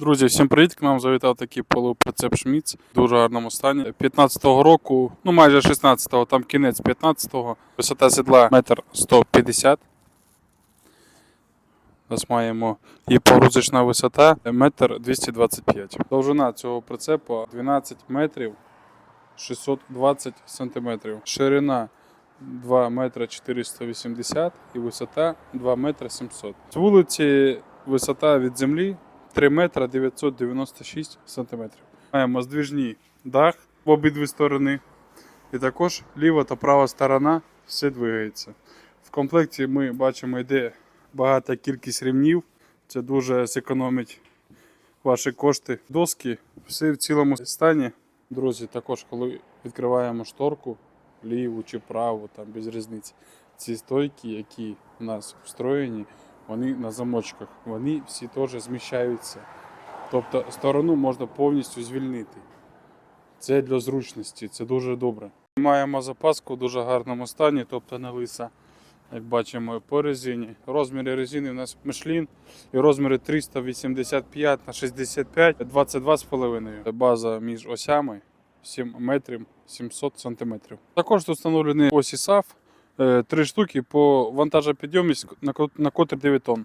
Друзі, всім привіт! К нам завітав такий полуприцеп Шміц в дуже гарному стані. 15-го року, ну майже 16-го, там кінець 15-го. Висота седла 1,150 м. Зараз маємо і погрузочна висота 1,225 м. Довжина цього прицепу 12 метрів 620 сантиметрів. Ширина 2 метри 480 і висота 2 метри 700. З вулиці висота від землі 3 метра 996 сантиметрів. Маємо здвижний дах в обидві сторони. І також ліва та права сторона все двигається. В комплекті ми бачимо йде багата кількість ремнів. Це дуже зекономить ваші кошти. Доски все в цілому стані. Друзі, також коли відкриваємо шторку, ліву чи праву, там без різниці. Ці стойки, які у нас встроєні, вони на замочках, вони всі теж зміщаються. Тобто сторону можна повністю звільнити. Це для зручності, це дуже добре. Маємо запаску в дуже гарному стані, тобто не лиса, як бачимо, по резині. Розміри резини у нас Michelin і розміри 385 на 65, 22,5. База між осями 7 метрів 700 сантиметрів. Також тут встановлені осі е, три штуки по вантажопідйомність на котрі 9 тонн.